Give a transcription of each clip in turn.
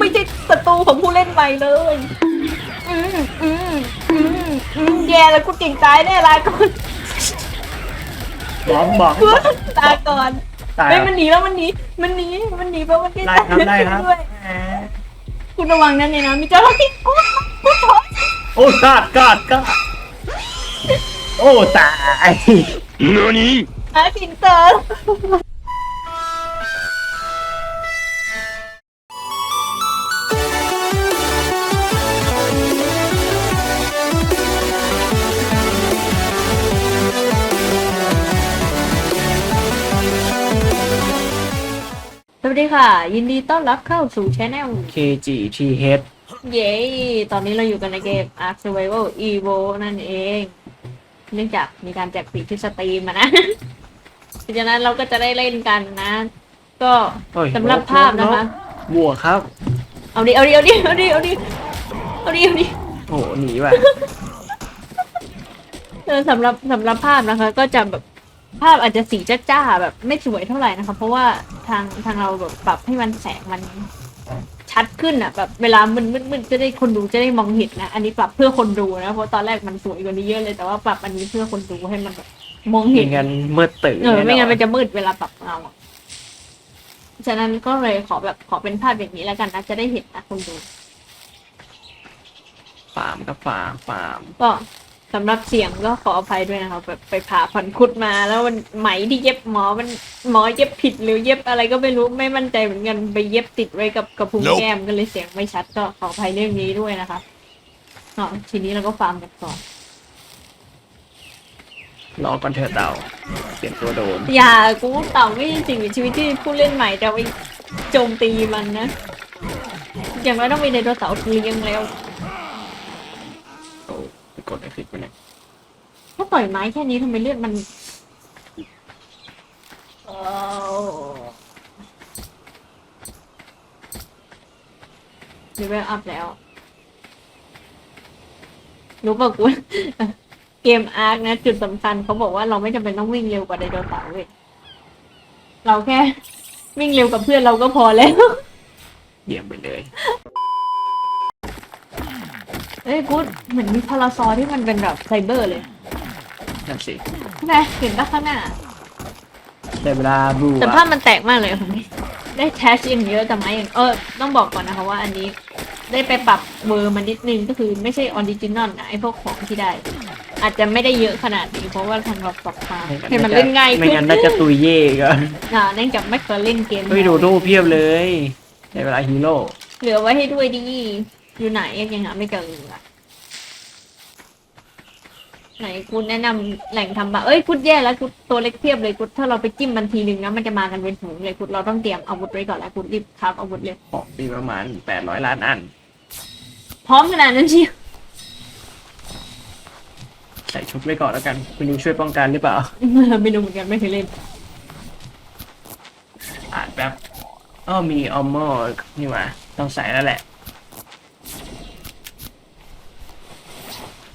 ไม่ใช่ศัตรูของผู้เล่นใหม่เลยอืมอืมอืมอืมแย่แล้วกูเก่งตายแน่ลาก่อนบอกบอกกูตายก่อนตายเฮ้ยมันหนีแล้วมันหนีมันหนีมันหนีเพราะมันไม่ไล่ตายครับไล่ครับด้วยแหมคุณระวังนั่นเลยนะมีเจ้าหน้าที่กูกูถอยโอ้กอดกอดกอดโอ้ตาย何หาสินเตอร์ ดีค่ะ ยินดีต้อนรับเข้าสู่ช anel KGTH เย้ ตอนนี้เราอยู่กันในเกม Ark Survival Evo นั่นเอง เนื่องจากมีการแจกปีกที่สตรีมมานะเพราะฉะนั้นเราก็จะได้เล่นกันนะ ก็เฮ้ยสำหรับภาพนะคะ บวกครับ เอาดิ เอาดิ เอาดิ เอาดิ เอาดิ เอาดิ เอาดิ โอ้โหหนีว่ะ เออสำหรับสำหรับภาพนะคะ ก็จะแบบ ภาพอาจจะสีจ้าๆแบบไม่สวยเท่าไหร่นะคะ เพราะว่าทางทางเราแบบปรับให้มันแสงมันชัดขึ้นอะแบบเวลามันมืดๆจะได้คนดูจะได้มองเห็นนะอันนี้ปรับเพื่อคนดูนะเพราะตอนแรกมันสวยกว่านี้เยอะเลยแต่ว่าปรับอันนี้เพื่อคนดูให้มันแบบมองเห็ไม่นงั้นมืดตื่นเออไม่งั้นแอมันจะมืดเวลาปรับเงาอะฉะนั้นก็เลยขอแบบขอเป็นภาพอย่างนี้แล้วกันนะจะได้เห็นนะคนดูฟาร์มครับฟาร์มฟาร์มก็ สำหรับเสียงก็ขออภัยด้วยนะครับแบบไปผ่าพันคุดมา แล้วมันไหมที่เย็บหมอมันหมอเย็บผิดหรือเย็บอะไรก็ไม่รู้ไม่มั่นใจเหมือนกันไปเย็บติดไว้กับกระพุ้ง Nope แก้มก็เลยเสียงไม่ชัดก็ขออภัยเรื่องนี้ด้วยนะคะอ๋อทีนี้เราก็ฟาร์มกันก่อนรอก่อนเถอะเต่าเปลี่ยนตัวโดน อย่ากูเต่าไม่ใช่สิ่งมีชีวิตที่ผู้เล่นใหม่จะไปโจมตีมันนะ อย่างน้อยต้องมีไดโนเสาร์เลี้ยงแล้วโอ้ไป กดไอ้คลิปไปเนี่ยถ้าต่อยไม้แค่นี้ทำไมเลือดมันเออเลเวลอัพแล้ว รู้ป่ะกู เกมอาร์คนะ จุดสำคัญเขาบอกว่าเราไม่จำเป็นต้องวิ่งเร็วกว่าไดโนเสาร์เว้ยเราแค่ วิ่งเร็วกับเพื่อนเราก็พอแล้ว เยี่ยมไปเลย เอ้ยกูเหมือนมีพาราซอที่มันเป็นแบบไซเบอร์เลยนั่นสิใช่ไหมเห็นปะข้างหน้าได้เวลาบูแต่อะภาพมันแตกมากเลยผมได้แทชอย่างเยอะแต่ไม้อย่างเออต้องบอกก่อนนะคะว่าอันนี้ได้ไปปรับเวอร์มันนิดนึงก็คือไม่ใช่ออริจินอลนะไอพวกของที่ได้ อาจจะไม่ได้เยอะขนาดนี้เพราะว่าทางเราปรับมาให้มันเล่นง่ายไม่ขึ้นงั้นน่าจะตุยเย่ก็อ่าเนื่องจากไม่เคยเล่นเกมเฮ้ยโดโดเพียบเลยได้เวลาฮีโร่เหลือไว้ให้ด้วยดิ อยู่ไหนยังหาไม่เจออะไหนคุณแนะนำแหล่งทำบะเอ้ยคุณแย่แล้วคุณตัวเล็กเพียบเลยคุณถ้าเราไปจิ้มมันทีหนึ่งนะมันจะมากันเป็นฝูงเลยคุณเราต้องเตรียมอาวุธไว้ก่อนแล้วคุณรีบครับอาวุธเลยของมีประมาณแปดร้อยล้านอัน พร้อมขนาดนั้นเชียวใส่ชุดไว้ก่อนแล้วกัน คุณยูช่วยป้องกันหรือเปล่า ไม่รู้เหมือนกันไม่เคยเล่น อ่านแป๊บอ้อมีออมมอนี่หว่าต้องใส่แล้วแหละ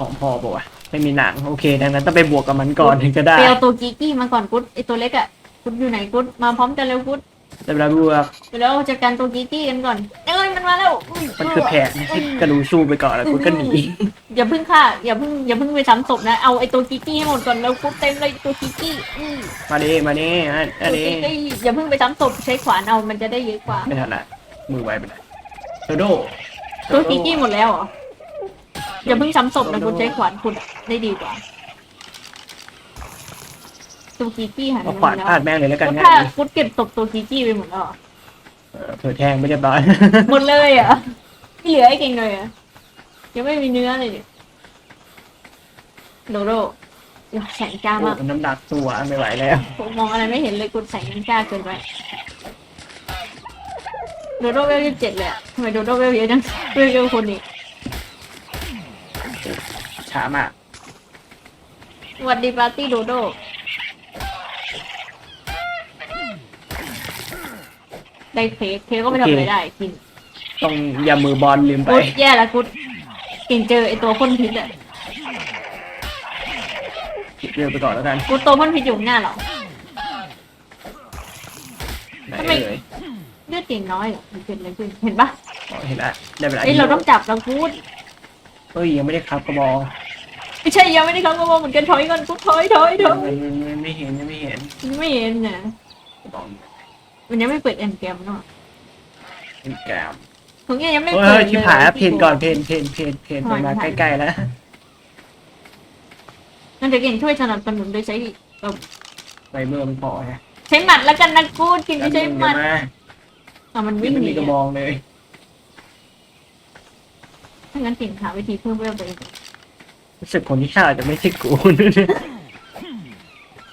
ของพอปะวะไม่มีหนังโอเค ดังนั้นต้องไปบวกกับมันก่อนถึงจะได้ไปเอาตัวกีกี้มาก่อนกุ๊ดไอตัวเล็กอะกุ๊ดอยู่ไหนกุ๊ดมาพร้อมกันเร็วกุ๊ดแต่เวลาบวกไปแล้วจัดการตัวกีกี้กันก่อนเอ้ยมันมาแล้วยมันคือแผนให้กระดูสู้ไปก่อนแล้วกูก็หนีอย่าเพิ่งฆ่าอย่าเพิ่งอย่าเพิ่งไปซ้ำศพนะเอาไอตัวกีกี้ให้หมดก่อนแล้วกุ๊ดเต็มเลยตัวกีกี้อืมมาดิมาดิอะตัอันวนี้กีกี้อย่าเพิ่งไปซ้ำศพใช้ขวานเอามันจะได้เยอะกว่าไม่ทันละมือไวไปไหนโดโดตัวกีกี้หมดแล้วเหรอ อย่าเพิ่งซ้ำศพนะกุ๊ดใช้ขวานขุดได้ดีกว่าตัวกีกี้หายไปเอาหขมวาดนแล้วพาดแม่งเลยแล้วกันกุ๊ดง่าถ้ายดีกุ๊ดเก็บศพตัวกีกี้ไปหมดแล้วเหรอเออเผื่อแทงไม่เรียบร้อย หมดเลยเหรอะไม่เหลือไอ้เก่งเลยเหรอะยังไม่มีเนื้อเลยดิโดโดเดี๋ยวแสงจ้ามาก โอ้น้ำหนักตัวไม่ไหวแล้ว ผมมองอะไรไม่เห็นเลยกุดแสงมันจ้าเกินไปโดโดเวลยี่สิบเจ็ดเลยอะทำไมโดโดเวลเยอะจังเวลเยอะคนอีก ช้ามากสวัสดีปาร์ตี้โดโดได้เค้กเค้กก็ไม่ทำอะไรได้กินต้องอย่ามือบอลลืมไป กุดแย่แล้วกุดเก่งเจอไอตัวพ่นพิษอะเร็วไปก่อนแล้วกันกุดตัวพ่นพิษอยู่ข้างหน้าเหรอ ไหนทำไมเลยเลือดเก่งน้อยเหรอมันเกิดอะไรขึ้นเห็นปะอ๋อเห็นละได้เวลาเอ้ยฮีเราโร่ต้องจับเราพูด เอ้ยยังไม่ได้ครับกระบองไม่ใช่ยังไม่ได้เขาก็บอกเหมือนกันถอยก่อนพูดถอยถอยถอยมันมันมันไม่เห็นยังไม่เห็นไม่เห็นนะกระบองมันยังไม่เปิดแอนเกมเนาะเป็นแกมของเนี่ยยังไม่เฮ้เปิดยที่ผาเพนก่อนเพนเพนเพนเพนไปมาใกล้ๆแล้วงั้นเดี๋ยวเก่งช่วยสนับสนุนโดยใช้ไฟเบอร์มันพอฮะใช้หมัดแล้วกันนะกูดกินไม่ใช้หมัดเดี๋ยวมาอะมันวิ่วิ่งงหมีนีกระบองเลย ถ้างั้นเก่งหาวิธีเพิ่มเวลตัวเองรู้สึกคนที่ฆ่าจะไม่ใช่กู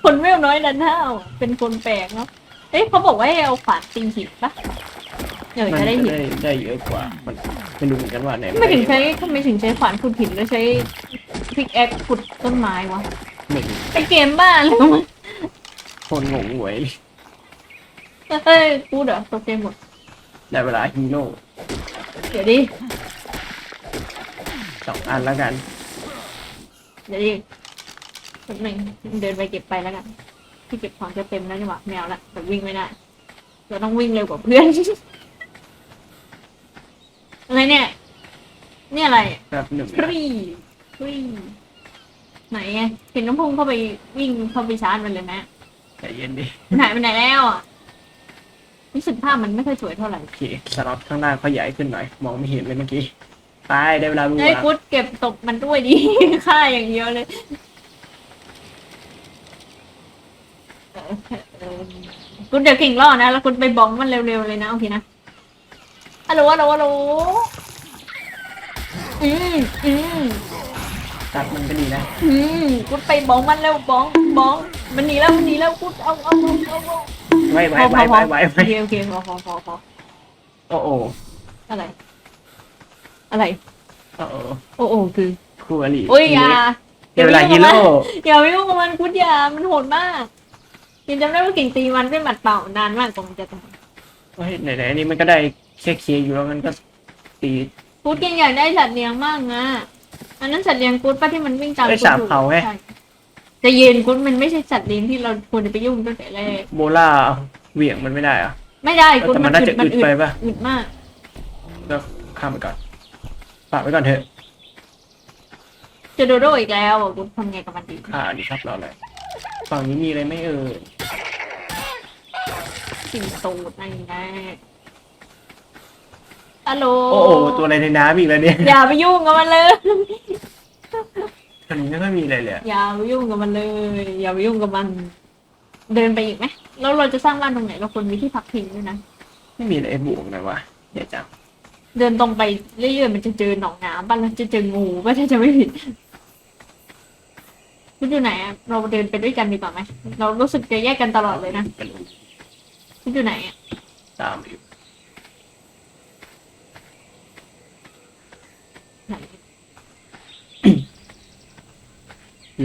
คนเวลน้อยดันเท่าเป็นคนแปลกเนาะเอ้ยเขาบอกว่าให้เอาขวานตีหินปะเดี๋ยวมันจะจะได้หินได้ได้เยอะกว่า มันไม่รู้เหมือนกันว่าไหนทำไมถึงใช้ทำไมถึงใช้ขวานขุดหินแล้วใช้พิกแอคขุดต้นไม้วะหนึ่งไปเกมบ้านเลยมั้งคนงงหวยเฮ้ยกูเด้อตกใจหมดได้เวลาฮีโร่เดี๋ยวดิ สองอันแล้วกัน เดี๋ยวดิแป๊บหนึงเดินไปเก็บไปแล้วกันที่เก็บของจะเต็มแล้วนี่หว่าแมวละแต่วิ่งไม่ได้เราต้องวิ่งเร็วกว่าเพื่อน อะไรเนี่ย เนี่ยอะไรแบบหนึ่งฟรีฟรีไหนไงเห็นน้ำพุ่งเข้าไปวิ่งเข้าไปชาร์จมันเลยนะใจเย็นดิหายไปไหนแล้วอะรู้สึกภาพมันไม่ค่อยสวยเท่าไหร่ โอเคสล็อตข้างหน้าเขาใหญ่ขึ้นหน่อย มองไม่เห็นเลยเมื่อกี้ ไปได้เวลาบูไอ้ยอะกุ๊ดเก็บตกมันด้วยดิฆ่าอย่างเดียวเลยเออเออกุ๊ดเดี๋ยวเก่งรอดนะแล้วกุ๊ดไปบ้องมันเร็วๆเลยนะโอเคนะฮัลโหลฮัลโหลฮัลโหลอืมอืมตัดมันก็ดีนะอืมกุ๊ดไปบ้องมันเร็วบ้องบ้อง มันหนีแล้วมันหนีแล้วกุ๊ดเอาเอาเอาเอาเอาไว้ไว้พอพไว้อพไว้อไว้โอไว้เคโอเคพอพอพอพอโอ้โอ้อะไร อะไร โอ้โอ้โอ้โอ้คือครูอลีโอ้ยอย่าได้เวลาฮีโร่อย่าไปยุ่งกับมันกุดอย่ามันโหดมากยังจำได้ว่าเก่งตีมันด้วยหมัดเปล่านานมากกว่ามันจะตายเฮ้ยไหนๆอันนี้มันก็ได้แค่เคลียร์อยู่แล้วมันก็ตีกุดเก่งอยากได้สัตว์เลี้ยงมากนะอันนั้นสัตว์เลี้ยงกุดป้าที่มันวิ่งตามได้กุ๊ดสามอยู่เผาไงใช่แต่เย็นกุดมันไม่ใช่สัตว์เลี้ยงที่เราควรจะไปยุ่งตั้งแต่แรกโบล่าเหวี่ยงมันไม่ได้เหรอะไม่ได้กุดแต่มัมันนน่าอึจะดมันอึดอึดไปป่ะอึดมากก็ข้ามไปก่อน ฝากไว้ก่อนเถอะเจอโดโดอีกแล้วอะกุดทำไงกับมันดีอ่าดีครับรอเลยฝั่งนี้มีอะไรไหม่เอ่ยสิ่งตูดนั่นแน่ฮัลโหลโอ้โหตัวอะไรในน้ำอีกแล้วเนี่ยอย่าไปยุ่งกับมันเลย อันนี้ไม่ค่อยมีอะไรเลยอะอย่าไปยุ่งกับมันเลย อย่าไปยุ่งกับมัน เดินไปอีกไหมแล้วเราจะสร้างบ้านตรงไหนเราควรมีที่พักพิงด้วยนะ ไม่มีอะไรบวกนะวะเดี๋ยวจัง เดินตรงไปเรื่อยๆมันจะเจอหนองน้ำบ้านเราจะเจองูป่ะถ้าจะไม่ผิดคุณอยู่ไหนอะเราเดินไปด้วยกันดีกว่าไหมเรารู้สึกจะแยกกันตลอดเลยนะเป็นคุณอยู่ไหนอะตามอยู่ไหน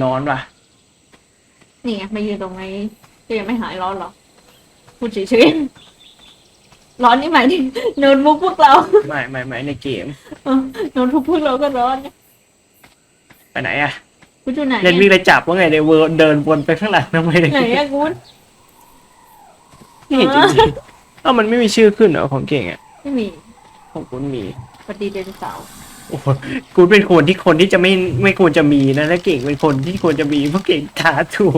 ร้อนว่ะ นี่ไงมายืนตรงนี้ก็ยังไม่หายร้อนหรอพูดเฉยๆ ร้อนนี่หมายถึงโน้ตบุ๊กพวกเราไม่ไม่ไม่ในเกม เออโน้ตบุ๊กพวกเราก็ร้อนนะไปไหนอะคุณอยู่ไหนเล่นวิ่งเลยจับว่าไงในเวอร์เดินวนไปข้างหลังทำไมไหนอะคุณไม่เห็นจริงๆเอ้ามันไม่มีชื่อขึ้นเหรอของเก่งอะไม่มีของคุณมี ปฏิเดนเสาร์โอ้โหกูเป็นคนที่คนที่จะไม่ไม่ควรจะมีนะและเก่งเป็นคนที่ควรจะมีเพราะเก่งตาถั่ว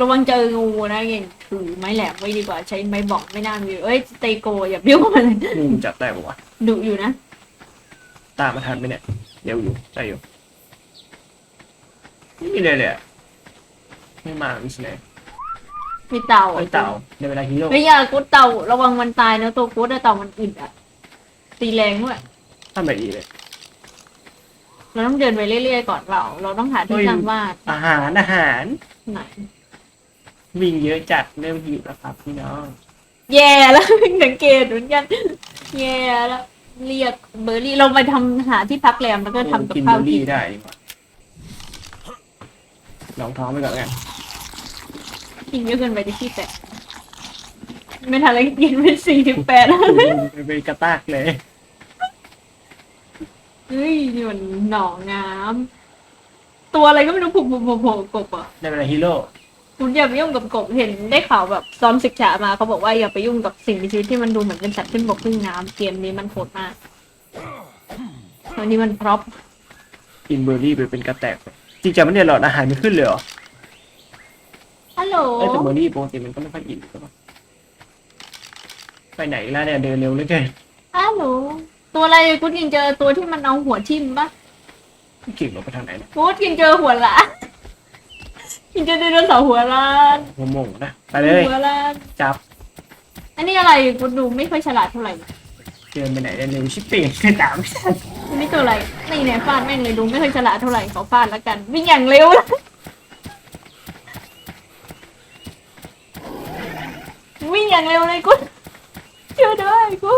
ระวังเจองูนะเก่งถือไม้แหลมไว้ดีกว่าใช้ไม้บอกไม่น่ามีเอ้ยสเตโกอย่าบิ้วมันเลยงูจับได้ปะวะดุอยู่นะ ตามมาทันไหมเนี่ย เดี๋ยวอยู่ได้อยู่ไม่มีเลยเลยอะไม่มามิสเน่มีเต่าไอ้เต่าในเวลาฮีโร่เฮ้ยอย่ากูเต่าระวังมันตายนะตัวกูแต่เต่ามันอึดอะตีแรงด้วยทำแบบนี้เลยเราต้องเดินไปเรื่อยๆก่อนเรา เราต้องหาที่สร้างบ้านอาหารอาหารไหน วิ่งเยอะจัดเริ่มหิวแล้วครับพี่น้อง แย่แล้วสังเกตเหมือนกันแย่แล้วเรียกเบอร์รี่เราไปทำหาที่พักแรมแล้วก็ทำกับกินข้าวเบอร์กิรี่นได้ดีกว่าลองท้องไปก่อนกันกินเยอะเกินไปที่ขี้แตกไม่ทันแล้วกินไปสี่สิบแปดแล้วไปกระตากเลยเฮ้ยนี่มันหนองน้ำตัวอะไรก็ไม่รู้ผุบผุบผุบผุบกบอะในเวลาฮีโร่เคุณอย่าไปยุ่งกับกบเห็นได้ข่าวแบบตอนศึกษามาเขาบอกว่าอย่าไปยุ่งกับสิ่งมีชีวิตที่มันดูเหมือนเป็นสัตว์ขึ้นบกขึ้นน้ำเกมนี้มันโหดมากตอนนี้มันพร็อพกินเบอร์รี่ไปเป็นกระแตกจริงจังไม่เนี่ยหลอดอาหารไม่ขึ้นเลยเหรอฮัลโหลเอ้ยแต่เบอร์รี่ปกติมันก็ไม่ค่อยอิ่มใช่ปะไปไหนแล้วเนี่ยเดินเร็วเหลือเกินฮัลโหลตัวอะไรกูกินเจอตัวที่มันเอาหัวทิ่มปะเก่งเราไปทางไหนเนี่ย กูกินเจอหัวล้าน กินเจอไดโนเสาร์หัวล้านงงงๆนะไปเลย หัวล้านจับอันนี้อะไรกูดูไม่ค่อยฉลาดเท่าไหร่เดินไปไหนได้เร็วชิปปี้ไม่ตามไม่ทันอันนี้ตัวอะไรนี่เนี่ยฟาดแม่งเลยดูไม่ค่อยฉลาดเท่าไหร่ขอฟาดแล้วกัน วิ่งอย่างเร็ววิ่งอย่างเร็วเลยกูเชื่อด้วยกู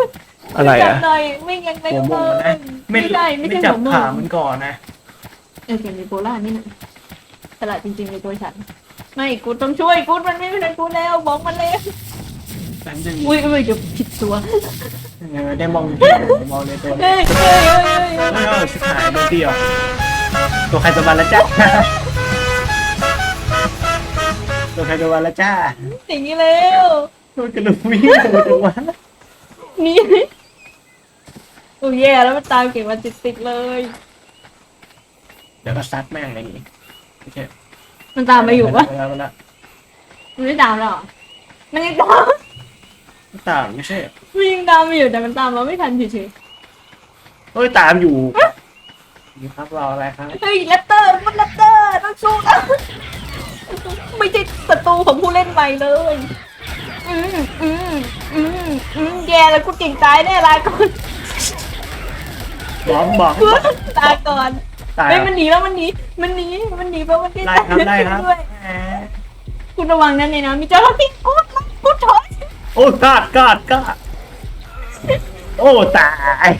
อะไรจัอะบหน่อยวิ่งอย่างเร็หัววหมงเลมันยนะ ไม่ไม่ใช่ไม่ไม่ใช่จับหัวหมขางมันก่อนนะเออเกมมีโบล่านี่นะฉ ลาดจริงๆในตัวฉัน ไม่กูต้องช่วยกูมันไม่เป็นกูแล้วบอกมันเลยแป๊บนึงอุ้ยอุ้ยเดี๋ยวผิดตัวเออได้มองที่มองในตัวเลยเฮ้ยเฮ้ยเฮ้ยเฮ้ยเฮ้ยเออชิบหายโดนเดียวตัวใครตัวมันละจ้าตัวใครตัวมันละจ้าอย่างนี้แล้วโดนกระลุกวิ่งโดนจังหวะนี่โอ้ยแย่แล้วมันตามเก่งมาติดๆเลย เดี๋ยวก็ซัดแม่งอะไรอย่างงี้ โอเคมันตามมาอยู่ปะแล้วแล้วมันไม่ตามแล้วเหรอมันยังตามตามไม่ใช่มันยังตามมาอยู่แต่มันตามเราไม่ทันเฉยเฮ้ยตามอยู่นี่ครับรออะไรครับๆเฮ้ยแรปเตอร์มันแรปเตอร์ต้องสู้นะไม่ใช่ศัตรูของผู้เล่นใหม่เลยอืมอืมอืมอืมแย่แล้วกูเก่งตายแน่ลาก่อนบอกบอกลาก่อน ตายเฮ้ยมันหนีแล้วมันหนีมันหนีมันหนีเพราะมันได้ไล่ครับไล่ครับด้วยคุณระวังนั่นเลยนะมีเจ้าหน้าที่กูดกูดถอยโอ้กอดกอดกอดโอ้ตาย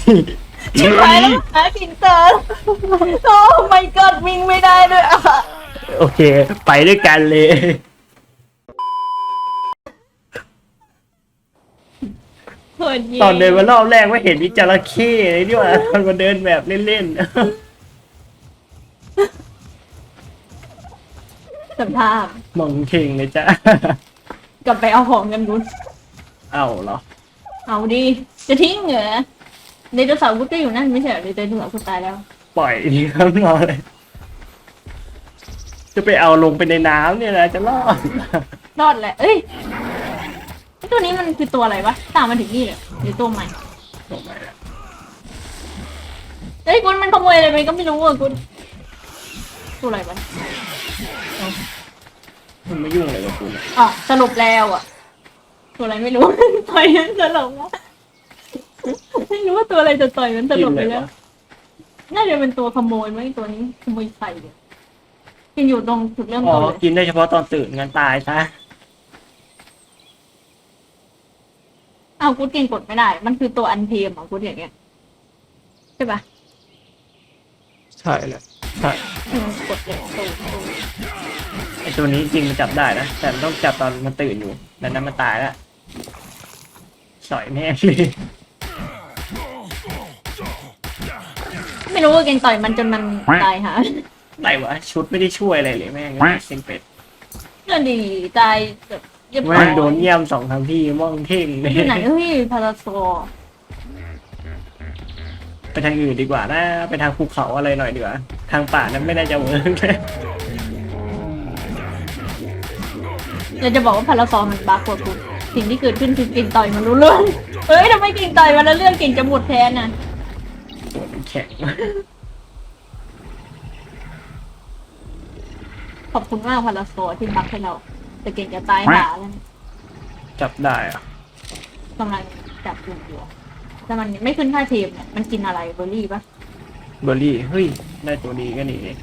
ชิบหายแล้วหากินเตอร์โอ้ไม่กอดวิ่งไม่ได้ด้วยอะโอเค ไปด้วยกันเลยเหินยิงตอนเดินมารอบแรกไม่เห็นมีจระเข้เลยนี่หว่าตอนมาเดินแบบเล่น สภาพๆมองเข่งเลยจ้ะ กลับไปเอาของกันดุนเอ้าเหรอ เอาดิจะทิ้งเหรอไดโนเสาร์กูก็อยู่นั่นไม่ใช่เหรอไดโนเสาร์กูตายแล้ว ปล่อยดีครับรอเลย จะไปเอาลงไปในน้ำเนี่ยนะจะรอด รอดแหละ เอ้ยไอ้ตัวนี้มันคือตัวอะไรวะ ตามมาถึงนี่เลยหรือตัวใหม่ลงไปแล้วเอ้ยคุณมันขโมยอะไรไปก็ไม่รู้อะคุณ ตัวอะไรวะมันไม่ยุ่งอะไรกับกูเลยอ๋อสรุปแล้วอะ ตัวอะไรไม่รู้ ต่อยมันสลบแล้วไม่รู้ว่าตัวอะไรจะต่อยมันสลบไปแล้ว น่าจะเป็นตัวขโมยไหมตัวนี้ขโมยไข่เนี่ยยังอยู่ตรงจุดเริ่มอ๋อต้นเลยกินได้เฉพาะตอนตื่นงั้นตายซะอ้าวกูกินกดไม่ได้ มันคือตัวอันเทียมเหรอกูอย่างเงี้ยใช่ปะ ใช่แหละใช่ อืมกดเลยตูตูไอตัวนี้จริงมันจับได้นะ แต่มันต้องจับตอนมันตื่นอยู่ดังนั้นมันตายแล้วสอยแม่งเลยไม่รู้ว่าเก่งต่อยมันจนมันตายหาไหนวะชุดไม่ได้ช่วยอะไรเลยแม่งเซ็งเป็ดนั่นดีตายแบบเรียบร้อแม่ยงโดนเยี่ยมสองครั้งที่มองเท่งเลยที่ไหนเฮ้ยพาราโซ ไปทางอื่นดีกว่านะ ไปทางภูเขาอะไรหน่อยดีกว่าทางป่านั้นไม่น่าจะเวิร์กเลยอยากจะบอกว่าพาราโซมันบั๊กกว่ากูสิ่งที่เกิดขึ้นคือเก่งต่อยมันรู้เรื่องเฮ้ยทำไมเก่งต่อยมันแล้วเรื่องเก่งจะหมดแทนน่ะตัวมันแข็งขอบคุณมากพาราโซที่บั๊กให้เรา แต่เก่งจะตายหาแล้วเนี่ยจับได้อะกำลังจับกลุ่มอยู่ แต่มันไม่ขึ้นค่าเทมเนี่ยมันกินอะไรเบอร์รี่ปะเบอร์รี่ เฮ้ย ได้ตัวดีก็นี่เอง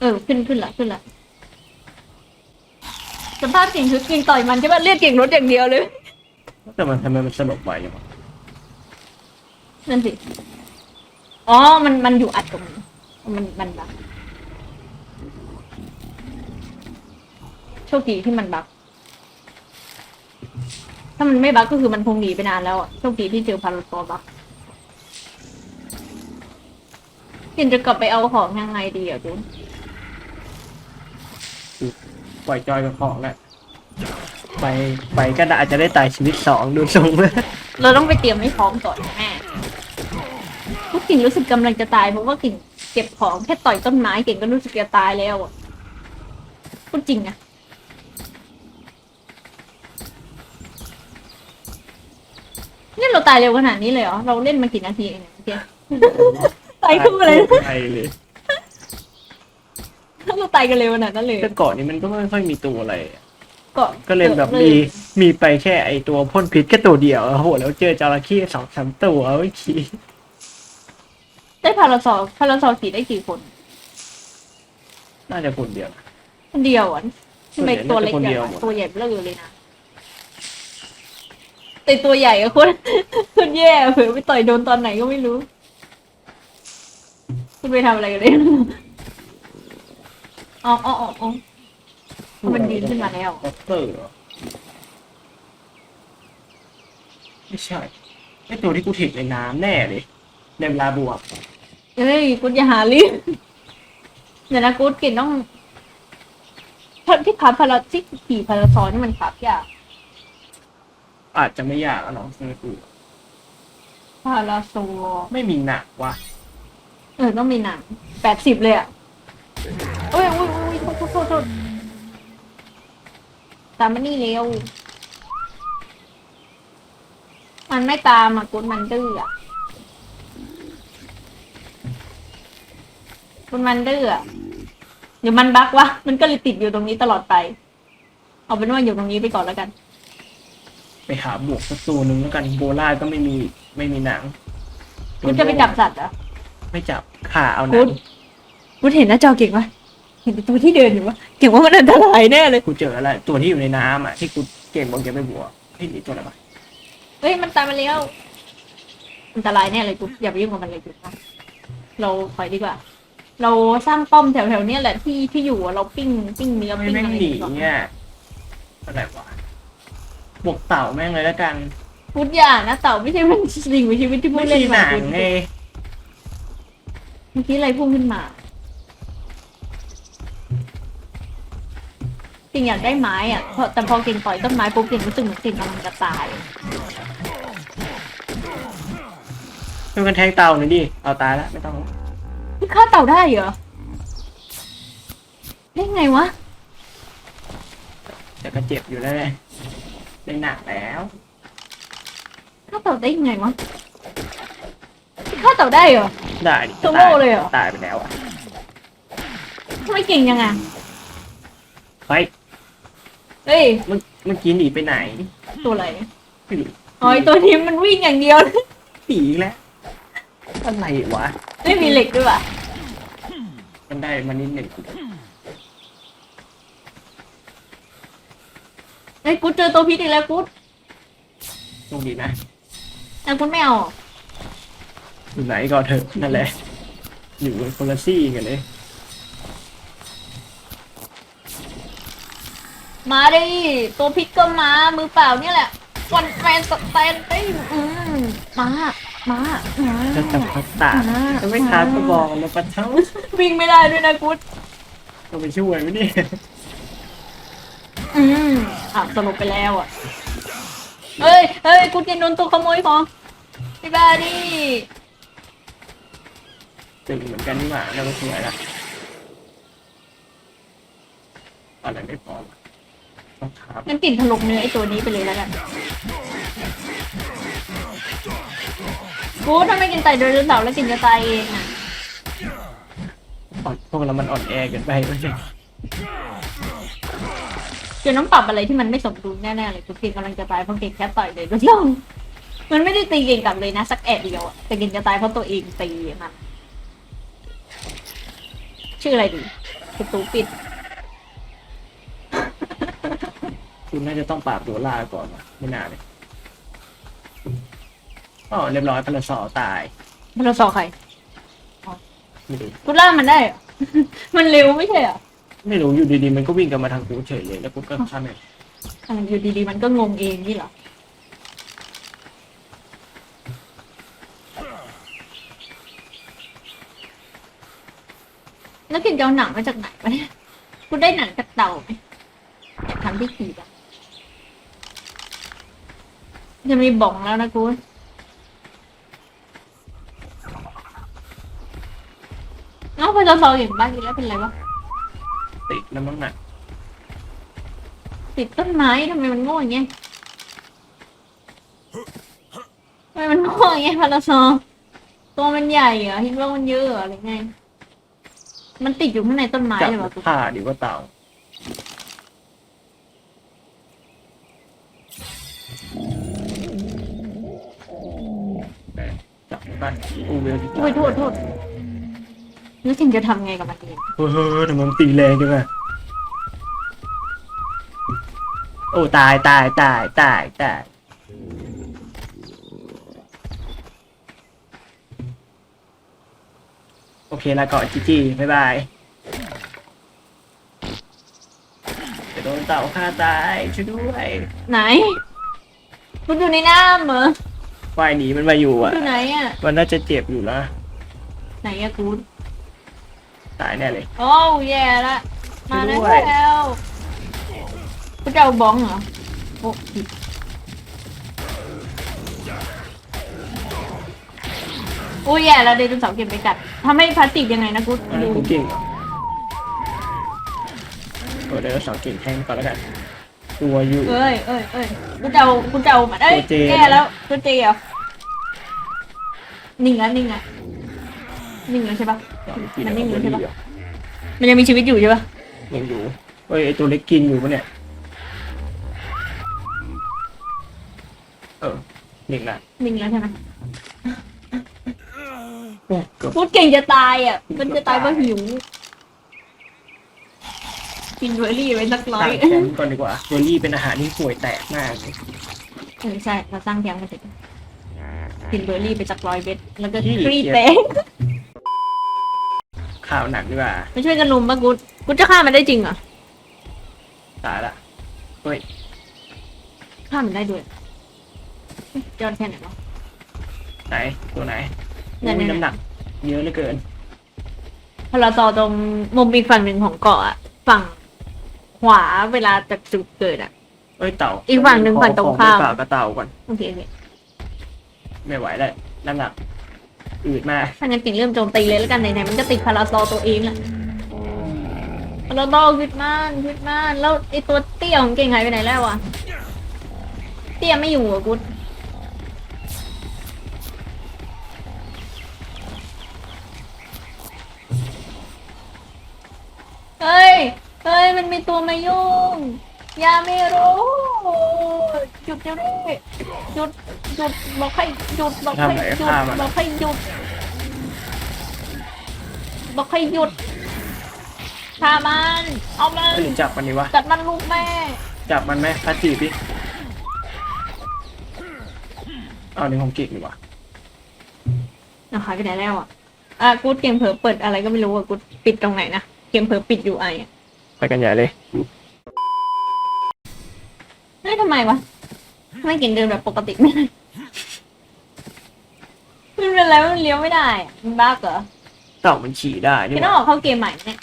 เออขึ้นขึ้นละขึ้นละสภาพเก่งคือเก่งต่อยมันใช่ปะเลือดเก่งลดอย่างเดียวเลย แต่มันทำไมมันสลบไปอย่างวะนั่นสิ อ๋อ มันมันอยู่อัดตรงนี้มันมันบักโชคดีที่มันบัก ถ้ามันไม่บักก็คือมันคงหนีไปนานแล้วอะโชคดีที่เจอพาราโซบักกินจะกลับไปเอาของยังไงดีอะคุณอืมปล่อยจอยกับของแล้วไปไปก็อาจจะได้ตายชีวิตสองดูทรงเลยเราต้องไปเตรียมให้พร้อมก่อนแม่พวกกิ่งรู้สึกกำลังจะตายเพราะว่ากิ่งเก็บของแค่ต่อยต้นไม้กิ่งก็รู้สึกจะตายแล้วอะพูดจริงอะ นี่เราตายเร็วขนาดนี้เลยเหรอ เราเล่นมากี่นาทีเองเนี่ยเมื่อกี้ ตายคู่เลยไปเลยเราตายกันเร็วขนาดนั้นเลยแต่เกาะนี้มันก็ไม่ค่อยมีตัวอะไรก็ก็เลยแบบมีมีไปแค่ไอตัวพ่นพิษแค่ตัวเดียวโอ้โหแล้วเจอจระเข้สองสามตัวเมื่อกี้ได้พาราซอลพาราซอลขี่ได้กี่คน น่าจะคนเดียวนะคนเดียวอะทำไมตัวเล็กคนอเดีย่ายวงหมดตัวใหญ่เบลอเลยนะ แต่ตัวใหญ่อะคนคนแย่เผื่อไปต่อยโดนตอนไหนก็ไม่รู้ คุณไปทำอะไรกันเลยอ๋ออ๋ออ๋ออ๋อมันยืนขึ้นมาแล้วด็อกเตอร์เหรอ ไม่ใช่ไอตัวที่กูถิกในน้ำแน่เลยในเวลาบวกเฮ้ยกุดอย่าหาเรื่องเดี๋ยวนะกุดกินต้องที่ขับพาราที่ขี่พาราซอลนี่มันขับยาก อาจจะไม่ยากอะน้องสำหรับกูพาราโซลไม่มีหนักวะเออต้องมีหนังแปดสิบเลยอะโอ้ยโอ้ยโอ้ยโทษโทษโทษโทษตามมานี่เร็ว มันไม่ตามอะกุดมันดื้ออะกุดมันดื้ออะเดี๋ยวมันบักวะ มันก็เลยติดอยู่ตรงนี้ตลอดไป เอาเป็นว่าอยู่ตรงนี้ไปก่อนแล้วกัน ไปหาบวกสักตัวหนึ่งแล้วกันโบราก็ไม่มีไม่มีหนังกุดจะไปจับสัตว์เหรอไม่จับข่าเอาหนักุงดกุดเห็นหน้าจอเก่งปะเห็นตัวที่เดินอยู่ปะเก่งว่ามันอันตรายแน่เลยกูเจออะไร ตัวที่อยู่ในน้ำอะที่กูเก่งบอกเก็บไปบวกเฮ้ยนี่ตัวอะไรวะเฮ้ยมันตามมาแล้วอันตรายแน่เลยกุดอย่าไปยุ่งกับมันเลยกุดนะเราถอยดีกว่า เราสร้างป้อมแถวๆเนี้ยแหละที่ที่อยู่อะเราปิ้งปิ้งเนื้อไม่ปิ้งแม่งอะไรหนีดีกว่าเนี่ยอะไรวะ บวกเต่าแม่งเลยแล้วกันกุดอย่านะเต่าไม่ใช่เป็นสิ่งมีชีวิตที่พูไม่ดใช่เล่นหมานังกุดไงเมื่อกี้อะไรพุ่งขึ้นมากิ่งอยากได้ไม้อะเพราะแต่พอกิ่งต่อยต้นไม้ปุ๊บกิ่งรู้สึกเหมือนกิ่งกำลังจะตาย ช่วยกันแทงเต่าหน่อยดิเอาตายแล้วไม่ต้องนี่ฆ่าเต่าได้เหรอได้ไงวะ แต่ก็เจ็บอยู่แล้วไงได้หนักแล้วฆ่าเต่าได้ยังไงวะนี่ฆ่าเต่าได้เหรอ ได้ดิตัวโง่เลยเหรอ ตายไปแล้วอะทำไมเก่งยังไงเฮ้ยเฮ้ย เมื่อเมื่อกี้หนีไปไหนตัวอะไรไม่รู้อ๋อไอตัวนี้มันวิ่งอย่างเดียวหนีอีกแล้วอะไรวะไม่มีเหล็กด้วยว่ะมันได้มานิดหนึ่ง ไอ้ยกูเจอตัวพิษอีกแล้วกูโชคดีนะแต่กูไม่เอา อยู่ไหนก็เถอะนั่นแหละ อยู่กันคนละซี่กันเลยมาดิตัวพิษก็มา มือเปล่าเนี่ยแหละวันแฟนสแตนได้อืมมา มา จะจับพัตตาจะไม่ท้าก็บอกแล้วปะเท้าวิ่งไม่ได้ด้วยนะกูก็ไปช่วยไม่ได้อืม อะสลบไปแล้วอะ เฮ้ย เฮ้ยกูจะโดนตัวขโมยของพี่บ้าดิตึงเหมือนกันนี่หว่าเราไปช่วยละอะไรไม่พอวะต้องครับงั้นกลิ่นถลกเนื้อไอ้ตัวนี้ไปเลยแล้วกันกูถ้าไม่กินไตโดยเสาร์แล้วกินจะตายเองอะอ่อนพวกเรามันอ่อนแอเกินไปไม่ใช่ เดี๋ยวน้องปรับอะไรที่มันไม่สมดุลแน่ๆเลยกูเก่งกำลังจะตายเพราะเก่งแค่ต่อยเลยก็ย่องมันไม่ได้ตีเก่งกลับเลยนะสักแอะเดียวอะแต่เก่งจะตายเพราะตัวเองตีมันชื่ออะไรดีประตูปิด คุณน่าจะต้องปราบตัวล่าก่อนวะไม่น่าเลยอ๋อเรียบร้อยพลสอตายมันเราสอใครไม่รู้ กูล่ามันได้เหรอ มันเร็วไม่ใช่เหรอ ไม่รู้อยู่ดีๆมันก็วิ่งกลันมาทางกูเฉยเลยแล้วกูก็ข้ามไปอะอยู่ดีๆมันก็งงเองนี่เหรอ แล้วกินจะเอาหนังมาจากไหนวะเนี่ยกูได้หนังจากเต่าไหมทำที่ขีดอะจะมีบ่องแล้วนะกูเอ้าพอเราเราเห็นบ้านนี้แล้วเป็นไรวะ ติดน้ำมันหนักติดต้นไม้ทำไมมันโง่อย่างเงี้ยทำไมมันโง่อย่างเงี้ยพาราซอตัวมันใหญ่เหรอคิดว่ามันเยอะเหรอหรือไง มันติดอยู่ข้างในต้นไม้จับเลยเหรอกูผ้าดีกว่าเต่าแหมจับไปอูเวลอุ้ยโทษโทษ นึกถึงจะทำไงกับมันดีเฮ้ยทำไมมันตีแรงจังอะโอ้ตายตายตายตายตายโอเคลาก่อนจีจีบ๊ายบายจะโดนเต่าฆ่าตายช่วยด้วยไหนคุณอยู่ในน้ำเหรอว่ายหนีมันมาอยู่อะอยู่ไหนอะ มันน่าจะเจ็บอยู่นะ ไหนอะกู ตายแน่เลย โอ้แย่ละมาได้ช่วยด้วย แล้วกูจะเอาบ้องเหรอโอ้ผิดโอ้แย่แล้วไดโนเสาร์เก็บไปกัดทำให้พลาสติกยังไงนะกูอะดูกูเก่งเหรอโอ้เดี๋ยวสองเก่งแทงก่อนแล้วกันตัวอยู่ เอ้ยเอ้ยเอ้ยกูจะเอากูจะเอามาได้ยตัวเจ แย่แล้วตัวเจเหรอนิ่งแล้วนิ่งแล้วนิ่งแล้วใช่ปะ มันนิ่งอยู่ใช่ปะ มันยังมีชีวิตอยู่ใช่ปะยังอยู่เฮ้ยไอตัวเล็กกินอยู่ปะเนี่ย เออหนึ่งละนิ่งแล้วใช่ไหมโอ้เกือบพูดเก่งจะตายอะ มันจะตายเพราะหิว กินเบอร์รี่ไว้สักร้อตั้ยงแคมป์ก่อนดีกว่าเบอร์รี่เป็นอาหารที่ห่วยแตกมากเออใช่ เราสร้างแคมป์กันเสร็จกินเบอร์รี่ไปสักร้อยเบ็ด แล้วก็ที่กรีดเกียจแตก ข่าวหนักดีกว่าไม่ช่วยกันลุมปะกูกูจะฆ่ามันได้จริงเหรอตายละเฮ้ยฆ่ามันได้ด้วยยอดแค่ไหนวะ ไหนตัวไหนนั่นๆอุ้ยน้ำหนัก เยอะเหลือเกิน พอเราต่อตรงมุมอีกฝั่งหนึ่งของเกาะอะฝั่งขวาเวลาจากจุดเกิดอะ เอ้ยเต่าอีกฝั่งหนึ่งขอฝั่งตรงขอข้ามไปฝากกระเต่าก่อน โอเคโอเคไม่ไหวแล้วน้ำหนัก อืดมาก ถ้างั้นกิ่งเริ่มโจมตีเลยแล้วกันไหนๆมันก็ติดพาราซอตัวเองแหละพาราซอวิดมานวิดมานแล้วไอตัวเตี้ยของเก่งหายไปไหนแล้ววะเตี้ยไม่อยู่อะกูเฮ้ย เฮ้ย มันมีตัวมายุ่ง ย่าไม่รู้หยุดเดี๋ยวนี้หยุดหยุดบอกให้หยุดบอกให้หยุดบอกให้หยุดบอกให้หยุดฆ่ามัน เอามันหรือจับมันดีวะ จัดมันลูกแม่ จับมันไหมพัดจีบดิเอาในของเก่งดีกว่าเอาหายไปไหนแล้วอะ อะกูดเกมเผลอเปิดอะไรก็ไม่รู้อะกูดปิดตรงไหนนะ เกมเผลอปิดอยู่ไออะไปกันใหญ่เลยเฮ้ย ทำไมวะทำไมเก่งเดินแบบปกติไม่ได้มันเป็นอะไรวะมันเลี้ยวไม่ได้อะมันบ้าเหรอเต่ามันฉี่ได้นี่พี่หต้องว่าออกเข้าเกมใหม่เนี่ย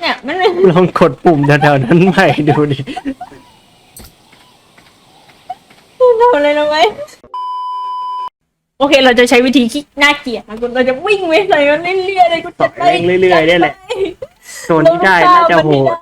เนี่ยมันเป็นลองกดปุ่มแถวๆนั้นใหม่ดูดิทำอะไรลงไหมโอเค เราจะใช้วิธีขี้น่าเกลียดนะคุณเราจะวิ่งไปใส่มันเรื่อยๆเลยกูจะไปเร่งเรื่อยๆได้แหละตัวนี้ได้น่าจะโหด